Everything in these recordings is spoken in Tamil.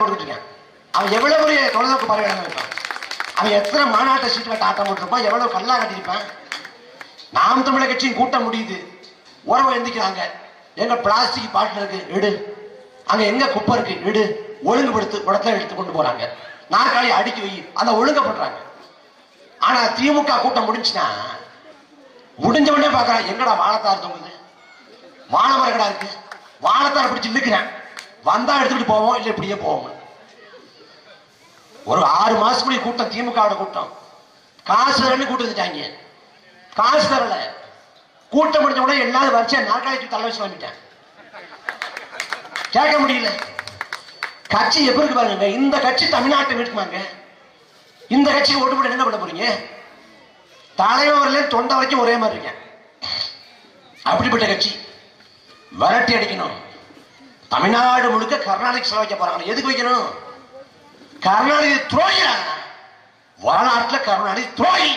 அவன் எவ்வளவு பெரிய தொலைநோக்கு பார்வையாளர் இருப்பான் அவன் எத்தனை மாநாட்டை சீட்டு கட்ட ஆட்டம் போட்டிருப்பான் எவ்வளவு கல்லா கட்டியிருப்பான்? நாம் தமிழக கட்சியும் கூட்டம் முடியுது. உறவை எந்திக்கிறாங்க எங்க பிளாஸ்டிக் பாட்டில் இருக்கு எடு அங்க எங்க குப்பை இருக்கு எடு ஒழுங்குபடுத்து குடத்தை எடுத்து கொண்டு போறாங்க. நாற்காலி அடுக்கி வை அதை ஒழுங்கப்படுறாங்க ஆனா திமுக கூட்டம் முடிஞ்சுன்னா முடிஞ்ச உடனே பாக்குறான் எங்கடா வாழத்தார் தொங்குது? வாழமரங்கடா இருக்கு? வாழைத்தார் பிடிச்சு இழுக்கிறேன். வந்தா எடுத்துக்கிட்டு போவோம் இல்ல இப்படியே போவோம். ஒரு ஆறு மாசம் கூட்டம் திமுகவோட கூட்டம். காசு தரன்னு கூட்டு வந்துட்டாங்க. காசு தரல. கூட்டம் முடிஞ்ச உடனே எல்லாரும் வரிசையா நாற்காலிக்கு தலை வச்சு கேட்க முடியல. கட்சி எப்படி இருக்கு பாருங்க. இந்த கட்சி தமிழ்நாட்டை மீட்குமாங்க இந்த கட்சிக்கு ஓட்டு போட்டு என்ன பண்ண போறீங்க? தலைவர்ல தொண்டை வரைக்கும் ஒரே மாதிரி இருக்கேன். அப்படிப்பட்ட கட்சி. விரட்டி அடிக்கணும். தமிழ்நாடு முழுக்க கருணாநிதி சிலை வைக்க போறாங்க. எதுக்கு வைக்கணும்? கருணாநிதி துரோகிறாங்க வரலாற்றுல கருணாநிதி துரோகி.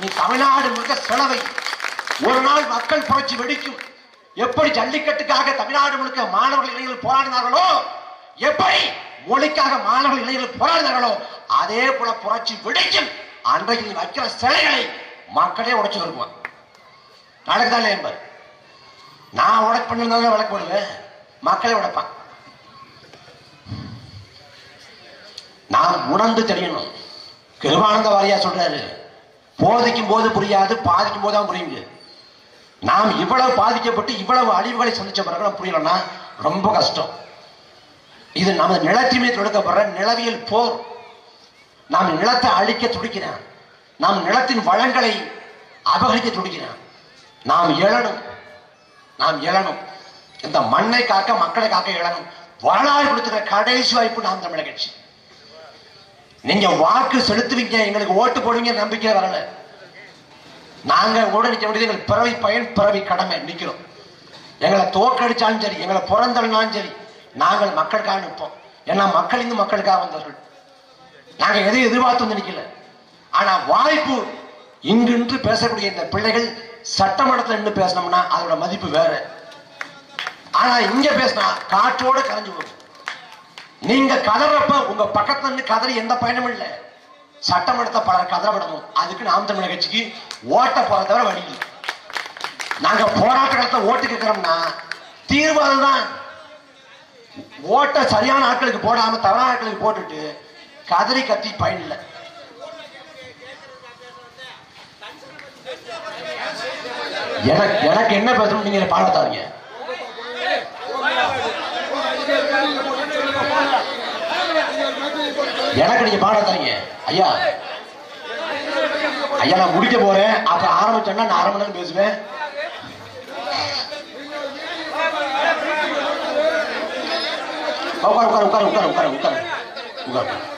நீ தமிழ்நாடு முழுக்க செலவை. ஒரு நாள் மக்கள் புரட்சி வெடிக்கும். எப்படி ஜல்லிக்கட்டுக்காக தமிழ்நாடு முழுக்க மாணவர்கள் இளைஞர்கள் போராடினார்களோ எப்படி மொழிக்காக மாணவர்கள் இளைஞர்கள் போராடினார்களோ அதே போல புரட்சி வெடிக்கும். அன்றைக்கு நீ வைக்கிற சிலைகளை மக்களே உடைச்சு வருவான் நடக்குதா என்பது? நான் உடக்கு பண்ணிருந்தாலும் விளக்கு போடுவேன். மக்களை உடைப்பான் நாம் உணர்ந்து தெரியணும். கிருபானந்த வாரியா சொல்றாரு போதிக்கும் போது புரியாது பாதிக்கும் போது தான் புரியுங்க நாம் இவ்வளவு பாதிக்கப்பட்டு இவ்வளவு அழிவுகளை சந்திச்ச பிறகு புரியலன்னா ரொம்ப கஷ்டம். இது நமது நிலத்தையுமே தொடுக்கப்படுற நிலவியல் போர். நாம் நிலத்தை அழிக்க துடிக்கிறோம் நாம் நிலத்தின் வளங்களை அபகரிக்க துடிக்கிறோம் நாம் எழணும். நாம் எழணும். இந்த மண்ணை காக்க மக்களை காக்க இழக்கும் வரலாறு கொடுத்துற கடைசி வாய்ப்பு நாம் தமிழக கட்சி. நீங்க வாக்கு செலுத்துவீங்க எங்களுக்கு ஓட்டு போடுவீங்க நம்பிக்கை வரல. நாங்க கூட நிக்க வேண்டியது எங்களுக்கு பிறவி பயன் பிறவி கடமை நிக்கிறோம். எங்களை தோக்கடிச்சாலும் சரி எங்களை புறந்தள்ளினாலும் சரி நாங்கள் மக்களுக்காக நிற்போம். ஏன்னா மக்கள் இருந்து மக்களுக்காக வந்தவர்கள். நாங்க எதையும் எதிர்பார்த்து வந்து நிக்கல. ஆனா வாய்ப்பு இங்கு நின்று பேசக்கூடிய இந்த பிள்ளைகள் சட்டமன்றத்தில் நின்று பேசணும்னா அதோட மதிப்பு வேற. ஆனா இங்க பேசினா காற்றோட கரைஞ்சு போச்சு. நீங்க கதறப்ப உங்க பக்கத்துல இருந்து கதறி எந்த பயனும் இல்லை. சட்டமன்றத்தை பலர் கதறப்படணும் அதுக்கு நாம் தமிழக கட்சிக்கு ஓட்ட போற தவிர வழி நாங்க போராட்ட காலத்தை ஓட்டு கேட்கிறோம்னா தீர்வு அதுதான். ஓட்ட சரியான ஆட்களுக்கு போடாம தவறான ஆட்களுக்கு போட்டுட்டு கதறி கத்தி பயன் இல்லை. எனக்கு எனக்கு என்ன பேசணும் நீங்க பாடத்தாதீங்க எனக்கு நீங்க பாடத்தாங்க ஐயா. ஐயா நான் முடிக்க போறேன். அப்ப ஆரம்பிச்சேன்னா நான் அரை மணி நேரம் பேசுவேன். உட்கார உட்கார உட்கார உட்கார உட்கார உட்கார உட்காரு.